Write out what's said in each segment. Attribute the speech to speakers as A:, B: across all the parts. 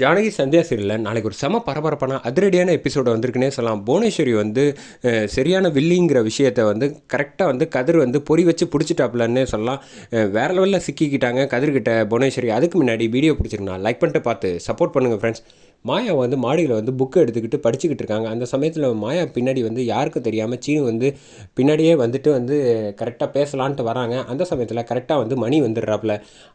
A: ஜானகி சந்தியா சீரியலில் நாளைக்கு ஒரு செம பரபரப்பான அதிரடியான எபிசோடு வந்திருக்குன்னே சொல்லலாம். புவனேஸ்வரி வந்து சரியான வில்லிங்கிற விஷயத்தை வந்து கரெக்டாக வந்து கதிர் வந்து பொறி வச்சு பிடிச்சிட்டாப்லன்னே சொல்லலாம். வேறு வேற லெவலில் சிக்கிக்கிட்டாங்க கதிர்கிட்ட புவனேஸ்வரி. அதுக்கு முன்னாடி வீடியோ பிடிச்சிருக்கா லைக் பண்ணிட்டு பார்த்து சப்போர்ட் பண்ணுங்கள் ஃப்ரெண்ட்ஸ் மாயா வந்து மாடியில் வந்து புக்கை எடுத்துக்கிட்டு படிச்சுக்கிட்டு இருக்காங்க. அந்த சமயத்தில் மாயா பின்னாடி வந்து யாருக்கும் தெரியாமல் சீனு வந்து பின்னாடியே வந்துட்டு வந்து கரெக்டாக பேசலான்ட்டு வராங்க. அந்த சமயத்தில் கரெக்டாக வந்து மணி வந்துடுறாப்புல.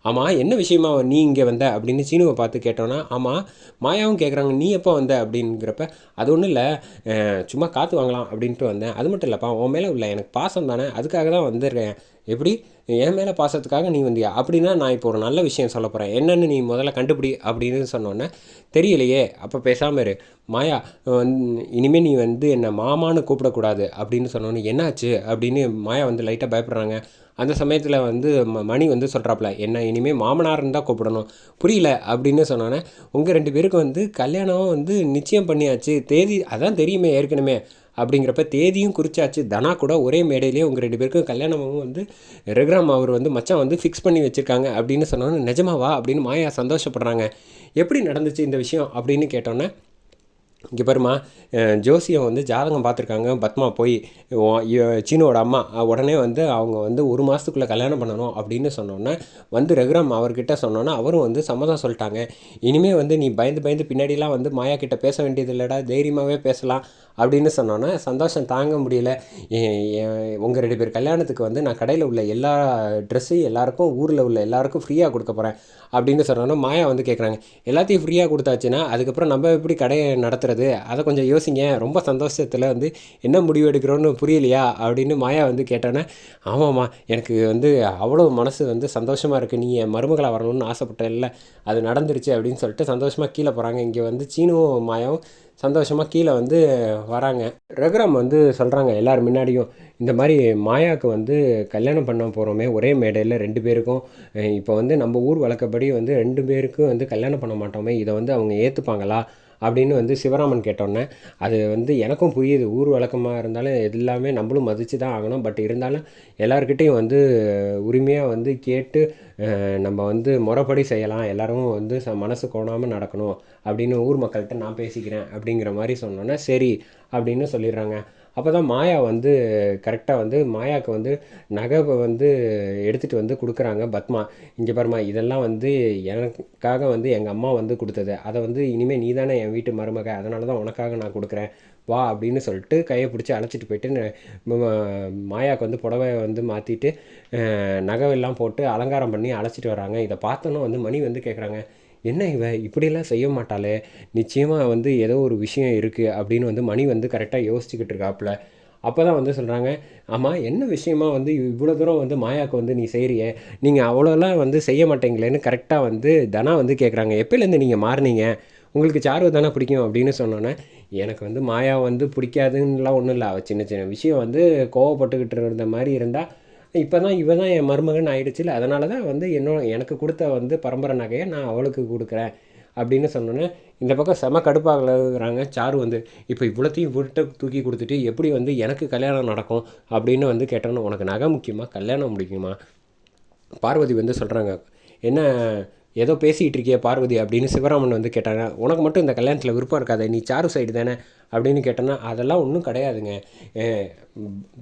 A: ஆமாம் என்ன விஷயமா நீ இங்கே வந்த அப்படின்னு சீனுவை பார்த்து கேட்டோன்னா ஆமாம் மாயாவும் கேட்குறாங்க நீ எப்போ வந்த? அப்படிங்கிறப்ப அது ஒன்றும் இல்லை. சும்மா காற்று வாங்கலாம் அப்படின்ட்டு வந்தேன். அது மட்டும் இல்லைப்பா உன் மேலே உள்ள எனக்கு பாசம் தானே. அதுக்காக தான் வந்திருக்கேன். எப்படி? என் மேலே பாசத்துக்காக நீ வந்தியா? அப்படின்னா நான் இப்போ ஒரு நல்ல விஷயம் சொல்ல போகிறேன் என்னென்னு நீ முதல்ல கண்டுபிடி அப்படின்னு சொன்னோன்னே தெரியலையே. அப்போ பேசாமல் இரு. மாயா இனிமேல் நீ வந்து என்னை மாமான்னு கூப்பிடக்கூடாது அப்படின்னு சொன்னோன்னே என்னாச்சு? அப்படின்னு மாயா வந்து லைட்டாக பயப்படுறாங்க. அந்த சமயத்தில் வந்து ம- மணி வந்து சொல்கிறாப்புல என்ன இனிமேல் மாமனார்னு தான் கூப்பிடணும். புரியல? அப்படின்னு சொன்னோன்னே உங்கள் ரெண்டு பேருக்கும் வந்து கல்யாணம் வந்து நிச்சயம் பண்ணியாச்சு. தேதி அதான் தெரியுமே ஏற்கனவே. அப்படிங்கிறப்ப தேதியும் குறிச்சாச்சு. தனா கூட ஒரே மேடையிலேயே உங்கள் ரெண்டு பேருக்கும் கல்யாணமும் வந்து ரகுராம் அவர் வந்து மச்சான் வந்து ஃபிக்ஸ் பண்ணி வச்சுருக்காங்க அப்படின்னு சொன்னோன்னே நிஜமாவா அப்படின்னு மாயா சந்தோஷப்படுறாங்க. எப்படி நடந்துச்சு இந்த விஷயம் அப்படின்னு கேட்டோன்னே இங்கே பாருமா அஹ் ஜோசியம் வந்து ஜாதகம் பார்த்துருக்காங்க. பத்மா போய் சீனோட அம்மா உடனே வந்து அவங்க வந்து ஒரு மாதத்துக்குள்ளே கல்யாணம் பண்ணணும் அப்படின்னு சொன்னோன்னே வந்து ரகுராம் அவர்கிட்ட சொன்னோன்னே அவரும் வந்து சம்மதம் சொல்லிட்டாங்க. இனிமேல் வந்து நீ பயந்து பயந்து பின்னாடிலாம் வந்து மாயா கிட்ட பேச வேண்டியது இல்லைடா தைரியமாகவே பேசலாம். அப்படின்னு சொன்னோன்னே சந்தோஷம் தாங்க முடியல. உங்கள் ரெண்டு பேர் கல்யாணத்துக்கு வந்து நான் கடையில் உள்ள எல்லா ட்ரெஸ்ஸையும் எல்லாருக்கும் ஊரில் உள்ள எல்லாருக்கும் ஃப்ரீயாக கொடுக்க போகிறேன் அப்படின்னு சொன்னோன்னா மாயா வந்து கேட்குறாங்க எல்லாத்தையும் ஃப்ரீயாக கொடுத்தாச்சுன்னா அதுக்கப்புறம் நம்ம எப்படி கடையை நடத்துறது? அதை கொஞ்சம் யோசிங்க. ரொம்ப சந்தோஷத்தில் வந்து என்ன முடிவு எடுக்கிறோன்னு புரியலையா? அப்படின்னு மாயா வந்து கேட்டோன்னே ஆமாம்மா எனக்கு வந்து அவ்வளோ மனசு வந்து சந்தோஷமாக இருக்குது நீ என் மருமகளாக வரணும்னு ஆசைப்பட்டேன்ல அது நடந்துருச்சு அப்படின்னு சொல்லிட்டு சந்தோஷமாக கீழே போகிறாங்க இங்கே வந்து சீனுவும் மாயாவும் சந்தோஷமாக கீழே வந்து வராங்க. ரகுராம் வந்து சொல்கிறாங்க எல்லார் முன்னாடியும் இந்த மாதிரி மாயாவுக்கு வந்து கல்யாணம் பண்ண போகிறோமே ஒரே மேடையில் ரெண்டு பேருக்கும். இப்போ வந்து நம்ம ஊர் வழக்கப்படி வந்து ரெண்டு பேருக்கும் வந்து கல்யாணம் பண்ண மாட்டோமே இதை வந்து அவங்க ஏற்றுப்பாங்களா அப்படின்னு வந்து சிவராமன் கேட்டோன்னே அது வந்து எனக்கும் புரியுது ஊர் வழக்கமாக இருந்தாலும் எல்லாமே நம்மளும் மதித்து தான் ஆகணும். பட் இருந்தாலும் எல்லாருக்கிட்டேயும் வந்து உரிமையாக வந்து கேட்டு நம்ம வந்து முறைப்படி செய்யலாம் எல்லோரும் வந்து ச மனசு கோணாமல் நடக்கணும் அப்படின்னு ஊர் மக்கள்கிட்ட நான் பேசிக்கிறேன் அப்படிங்கிற மாதிரி சொன்னோன்னே சரி அப்படின்னு சொல்லிடுறாங்க. அப்போ தான் மாயா வந்து கரெக்டாக வந்து மாயாவுக்கு வந்து நகை வந்து எடுத்துகிட்டு வந்து கொடுக்குறாங்க பத்மா. இங்கே பாருமா இதெல்லாம் வந்து எனக்காக வந்து எங்கள் அம்மா வந்து கொடுத்தது. அதை வந்து இனிமேல் நீ தானே என் வீட்டு மருமக அதனால தான் உனக்காக நான் கொடுக்குறேன். வா அப்படின்னு சொல்லிட்டு கையை பிடிச்சி அழைச்சிட்டு போயிட்டு மாயாவுக்கு வந்து புடவை வந்து மாற்றிட்டு நகைவெல்லாம் போட்டு அலங்காரம் பண்ணி அழைச்சிட்டு வராங்க. இதை பார்த்தோன்னே வந்து மணி வந்து கேட்குறாங்க என்ன இவ? இப்படியெல்லாம் செய்ய மாட்டாளே. நிச்சயமாக வந்து ஏதோ ஒரு விஷயம் இருக்குது அப்படின்னு வந்து மணி வந்து கரெக்டாக யோசிச்சுக்கிட்டு இருக்காப்புல. அப்போ தான் வந்து சொல்கிறாங்க ஆமாம் என்ன விஷயமா வந்து இவ்வளோ தூரம் வந்து மாயாவுக்கு வந்து நீ செய்கிறிய நீங்கள் அவ்வளோலாம் வந்து செய்ய மாட்டேங்களேன்னு கரெக்டாக வந்து தனா வந்து கேட்குறாங்க எப்போலேருந்து நீங்கள் மாறுனீங்க? உங்களுக்கு சாரு தானே பிடிக்கும்? அப்படின்னு சொன்னோன்னே எனக்கு வந்து மாயா வந்து பிடிக்காதுன்னுலாம் ஒன்றும் இல்லை. அவள் சின்ன சின்ன விஷயம் வந்து கோவப்பட்டுக்கிட்டு இருந்த மாதிரி இருந்தால் இப்போ தான் இவ தான் என் மருமகன் ஆயிடுச்சுல அதனால தான் வந்து என்னோட எனக்கு கொடுத்த வந்து பரம்பரை நகையை நான் அவளுக்கு கொடுக்குறேன் அப்படின்னு சொன்னோன்னே இந்த பக்கம் செம கடுப்பாகிறாங்க சாரு வந்து இப்போ இவ்வளோத்தையும் விட்டு தூக்கி கொடுத்துட்டு எப்படி வந்து எனக்கு கல்யாணம் நடக்கும்? அப்படின்னு வந்து கேட்டோன்னே உனக்கு நகை முக்கியமாக கல்யாணம் முடிக்குமா பார்வதி வந்து சொல்கிறாங்க என்ன ஏதோ பேசிகிட்டு இருக்கியே பார்வதி அப்படின்னு சிவராமன் வந்து கேட்டாங்க உனக்கு மட்டும் இந்த கல்யாணத்தில் விருப்பம் இருக்காது நீ சாரு சைடு தானே? அப்படின்னு கேட்டோன்னா அதெல்லாம் ஒன்றும் கிடையாதுங்க.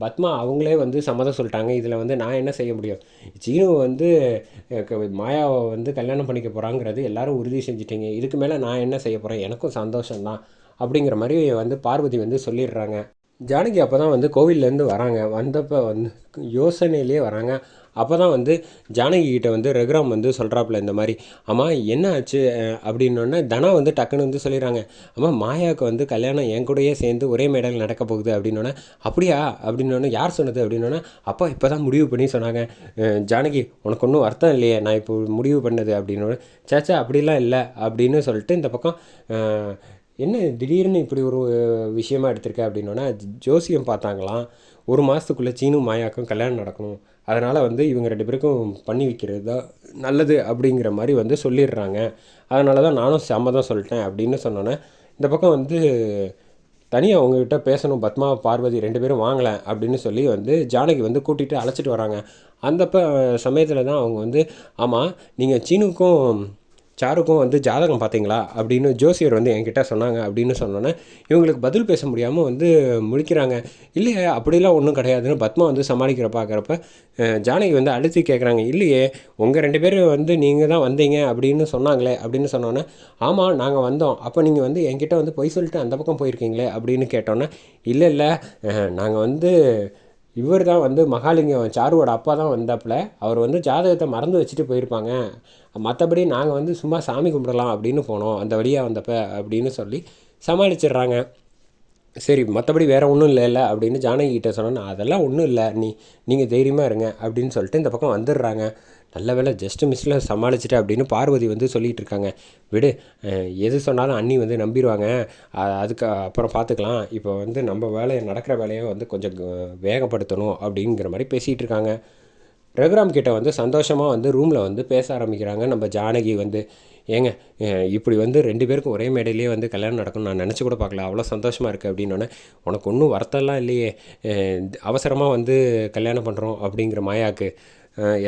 A: பத்மா அவங்களே வந்து சம்மதம் சொல்லிட்டாங்க. இதில் வந்து நான் என்ன செய்ய முடியும்? சீனு வந்து மாயாவை வந்து கல்யாணம் பண்ணிக்க போகிறாங்கிறது எல்லோரும் உறுதி செஞ்சிட்டிங்க. இதுக்கு மேலே நான் என்ன செய்ய போகிறேன் எனக்கும் சந்தோஷம்தான். அப்படிங்கிற மாதிரி வந்து பார்வதி வந்து சொல்லிடுறாங்க. ஜானகி அப்போ தான் வந்து கோவில்லேருந்து வராங்க. வந்தப்போ வந்து யோசனையிலே வராங்க. அப்போ தான் வந்து ஜானகிகிட்டே வந்து ரகுராம் வந்து சொல்கிறாப்புல இந்த மாதிரி அம்மா என்ன ஆச்சு? அப்படின்னோடனே தனா வந்து டக்குன்னு வந்து சொல்லிடுறாங்க. அம்மா மாயாவுக்கு வந்து கல்யாணம் என் கூடயே சேர்ந்து ஒரே மேடையில் நடக்க போகுது. அப்படின்னோடனே அப்படியா? அப்படின்னோடனே யார் சொன்னது? அப்படின்னோடனே அப்பா இப்போ தான் முடிவு பண்ணி சொன்னாங்க. ஜானகி உனக்கு ஒன்றும் அர்த்தம் இல்லையே நான் இப்போ முடிவு பண்ணது. அப்படின்னோட சேச்சா அப்படிலாம் இல்லை. அப்படின்னு சொல்லிட்டு இந்த பக்கம் என்ன திடீர்னு இப்படி ஒரு விஷயமா எடுத்திருக்க அப்படின்னோடனே ஜோசியம் பார்த்தாங்களாம் ஒரு மாதத்துக்குள்ளே சீனும் மாயாக்கும் கல்யாணம் நடக்கணும். அதனால் வந்து இவங்க ரெண்டு பேருக்கும் பண்ணி வைக்கிறது தான் நல்லது அப்படிங்கிற மாதிரி வந்து சொல்லிடுறாங்க. அதனால தான் நானும் சம்மதம் சொல்லிட்டேன் அப்படின்னு சொன்னோன்னே இந்த பக்கம் வந்து தனியாக அவங்கக்கிட்ட பேசணும் பத்மா பார்வதி ரெண்டு பேரும் வாங்கலை அப்படின்னு சொல்லி வந்து ஜானகி வந்து கூட்டிகிட்டு அழைச்சிட்டு வராங்க. அந்த சமயத்தில் தான் அவங்க வந்து ஆமாம் நீங்கள் சீனுக்கும் சாருக்கும் வந்து ஜாதகம் பார்த்தீங்களா? அப்படின்னு ஜோசியர் வந்து என்கிட்ட சொன்னாங்க. அப்படின்னு சொன்னோன்னே இவங்களுக்கு பதில் பேச முடியாமல் வந்து முழிக்கிறாங்க. இல்லையே அப்படிலாம் ஒன்றும் கிடையாதுன்னு பத்மா வந்து சமாளிக்கிற பார்க்குறப்ப ஜானகி வந்து அழுத்தி கேட்குறாங்க இல்லையே உங்கள் ரெண்டு பேரும் வந்து நீங்கள் தான் வந்தீங்க அப்படின்னு சொன்னாங்களே அப்படின்னு சொன்னோன்னே ஆமாம் நாங்கள் வந்தோம். அப்போ நீங்கள் வந்து என்கிட்ட வந்து பொய் சொல்லிட்டு அந்த பக்கம் போயிருக்கீங்களே அப்படின்னு கேட்டோன்னே இல்லை இல்லை நாங்கள் வந்து இவர் தான் வந்து மகாலிங்கம் சாருவோட அப்பா தான் வந்தாப்புல. அவர் வந்து ஜாதகத்தை மறந்து வச்சுட்டு போயிருப்பாங்க. மற்றபடி நாங்கள் வந்து சும்மா சாமி கும்பிடலாம் அப்படின்னு போனோம். அந்த வழியாக வந்தப்ப அப்படின்னு சொல்லி சமாளிச்சிடுறாங்க. சரி மற்றபடி வேறு ஒன்றும் இல்லைல்ல அப்படின்னு ஜானகி கிட்ட அதெல்லாம் ஒன்றும் இல்லை. நீ நீங்கள் தைரியமாக இருங்க அப்படின்னு சொல்லிட்டு இந்த பக்கம் வந்துடுறாங்க. நல்ல வேலை ஜஸ்ட் மிஸ்ஸில் சமாளிச்சிட்டு அப்படின்னு பார்வதி வந்து சொல்லிகிட்டு இருக்காங்க. விடு எது சொன்னாலும் அண்ணி வந்து நம்பிடுவாங்க அதுக்கு அப்புறம் பார்த்துக்கலாம் இப்போ வந்து நம்ம வேலையை நடக்கிற வேலையை வந்து கொஞ்சம் வேகப்படுத்தணும் அப்படிங்கிற மாதிரி பேசிகிட்டு இருக்காங்க. ரகுராம் கிட்ட வந்து சந்தோஷமாக வந்து ரூமில் வந்து பேச ஆரம்பிக்கிறாங்க. நம்ம ஜானகி வந்து ஏங்க இப்படி வந்து ரெண்டு பேருக்கும் ஒரே மேடையிலேயே வந்து கல்யாணம் நடக்கும் நான் நினச்சி கூட பார்க்கல. அவ்வளோ சந்தோஷமாக இருக்குது அப்படின்னோடனே உனக்கு ஒன்றும் வருத்தம்லாம் இல்லையே. அவசரமாக வந்து கல்யாணம் பண்ணுறோம் அப்படிங்கிற மாயாக்கு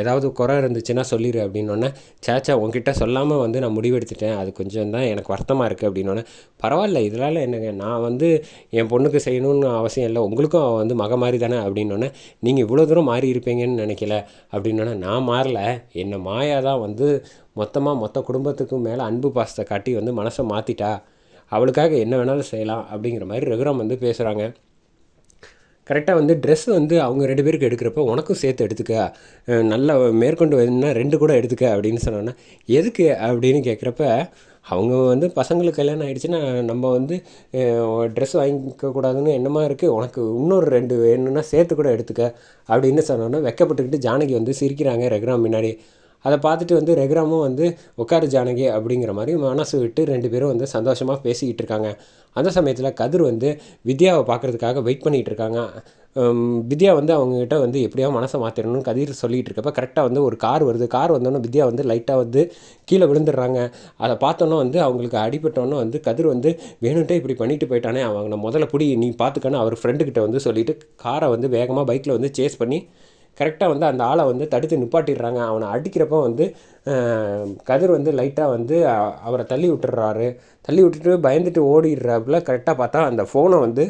A: ஏதாவது குறை இருந்துச்சுன்னா சொல்லிடு அப்படின்னோடனே சேச்சா உங்ககிட்ட சொல்லாமல் வந்து நான் முடிவெடுத்துட்டேன். அது கொஞ்சம் தான் எனக்கு வருத்தமாக இருக்குது அப்படின்னோடனே பரவாயில்ல இதனால் என்னங்க? நான் வந்து என் பொண்ணுக்கு செய்யணும்னு அவசியம் இல்லை. உங்களுக்கும் அவள் வந்து மக மாதிரி தானே? அப்படின்னோடனே நீங்கள் இவ்வளோ தூரம் மாறி இருப்பீங்கன்னு நினைக்கல. அப்படின்னோடனே நான் மாறல. என்னை மாயா தான் வந்து மொத்தமாக மொத்த குடும்பத்துக்கும் மேலே அன்பு பாசத்தை காட்டி வந்து மனசை மாற்றிட்டா அவளுக்காக என்ன வேணாலும் செய்யலாம். அப்படிங்கிற மாதிரி ரகுராம் வந்து பேசுகிறாங்க கரெக்டாக வந்து ட்ரெஸ் வந்து அவங்க ரெண்டு பேருக்கு எடுக்கிறப்ப உனக்கும் சேர்த்து எடுத்துக்க. நல்லா நல்ல மேற்கொண்டு வேணும்னா ரெண்டு கூட எடுத்துக்க அப்படின்னு சொன்னோன்னா எதுக்கு? அப்படின்னு கேட்குறப்ப அவங்க வந்து பசங்களுக்கு கல்யாணம் ஆகிடுச்சுன்னா நம்ம வந்து ட்ரெஸ் வாங்கிக்கக்கூடாதுன்னு என்னமா இருக்குது உனக்கு இன்னொரு ரெண்டு வேணும்னா சேர்த்து கூட எடுத்துக்க அப்படின்னு சொன்னோன்னா வெக்கப்பட்டுக்கிட்டு ஜானகி வந்து சிரிக்கிறாங்க ரகுராம் முன்னாடி அதை பார்த்துட்டு வந்து ரெகுராமும் வந்து உட்காரு ஜானகி அப்படிங்கிற மாதிரி மனசு விட்டு ரெண்டு பேரும் வந்து சந்தோஷமாக பேசிக்கிட்டு இருக்காங்க. அந்த சமயத்தில் கதிர் வந்து வித்யாவை பார்க்குறதுக்காக வெயிட் பண்ணிகிட்டு இருக்காங்க. வித்யா வந்து அவங்ககிட்ட வந்து எப்படியா மனசை மாற்றிடணும்னு கதிர் சொல்லிகிட்டு இருக்கப்ப கரெக்டாக வந்து ஒரு கார் வருது. கார் வந்தோன்னே வித்யா வந்து லைட்டாக வந்து கீழே விழுந்துடுறாங்க. அதை பார்த்தோன்னே வந்து அவங்களுக்கு அடிபட்டோன்னே வந்து கதிர் வந்து வேணுன்ட்டே இப்படி பண்ணிட்டு போயிட்டானே அவங்க முதல்ல பிடி நீ பார்த்துக்கன்னு அவர் ஃப்ரெண்டுக்கிட்ட வந்து சொல்லிவிட்டு காரை வந்து வேகமாக பைக்கில் வந்து சேஸ் பண்ணி கரெக்டாக வந்து அந்த ஆளை வந்து தடுத்து நிப்பாட்டிடுறாங்க. அவனை அடிக்கிறப்ப வந்து கதிர் வந்து லைட்டாக வந்து அவரை தள்ளி விட்டுறாரு தள்ளி விட்டுட்டு பயந்துட்டு ஓடிடுறாப்புல கரெக்டாக பார்த்தா அந்த ஃபோனை வந்து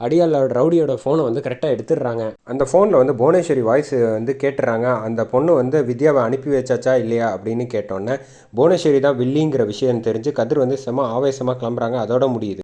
A: அடியாளோட ரவுடியோட ஃபோனை வந்து கரெக்டாக எடுத்துடுறாங்க. அந்த ஃபோனில் வந்து புவனேஸ்வரி வாய்ஸ் வந்து கேட்டுறாங்க அந்த பொண்ணு வந்து வித்யாவை அனுப்பி வச்சாச்சா இல்லையா அப்படின்னு கேட்டோன்னே புவனேஸ்வரி தான் வில்லிங்கிற விஷயம் தெரிஞ்சு கதிர் வந்து செம ஆவேசமாக கிளம்புறாங்க. அதோட முடியுது.